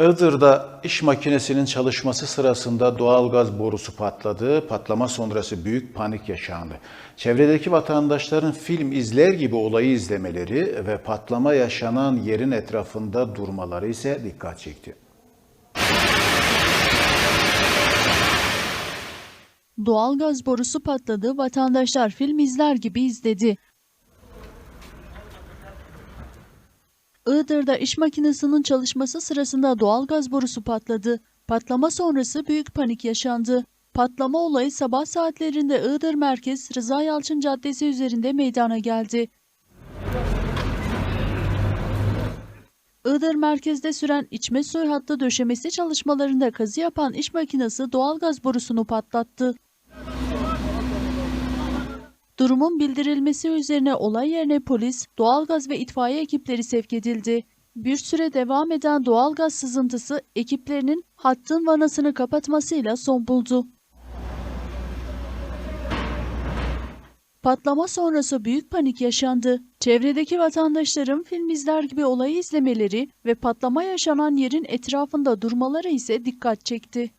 Iğdır'da iş makinesinin çalışması sırasında doğalgaz borusu patladı. Patlama sonrası büyük panik yaşandı. Çevredeki vatandaşların film izler gibi olayı izlemeleri ve patlama yaşanan yerin etrafında durmaları ise dikkat çekti. Doğalgaz borusu patladı, vatandaşlar film izler gibi izledi. Iğdır'da iş makinesinin çalışması sırasında doğalgaz borusu patladı. Patlama sonrası büyük panik yaşandı. Patlama olayı sabah saatlerinde Iğdır Merkez Rıza Yalçın Caddesi üzerinde meydana geldi. Iğdır merkezde süren içme suyu hattı döşemesi çalışmalarında kazı yapan iş makinesi doğalgaz borusunu patlattı. Durumun bildirilmesi üzerine olay yerine polis, doğalgaz ve itfaiye ekipleri sevk edildi. Bir süre devam eden doğalgaz sızıntısı ekiplerinin hattın vanasını kapatmasıyla son buldu. Patlama sonrası büyük panik yaşandı. Çevredeki vatandaşların film izler gibi olayı izlemeleri ve patlama yaşanan yerin etrafında durmaları ise dikkat çekti.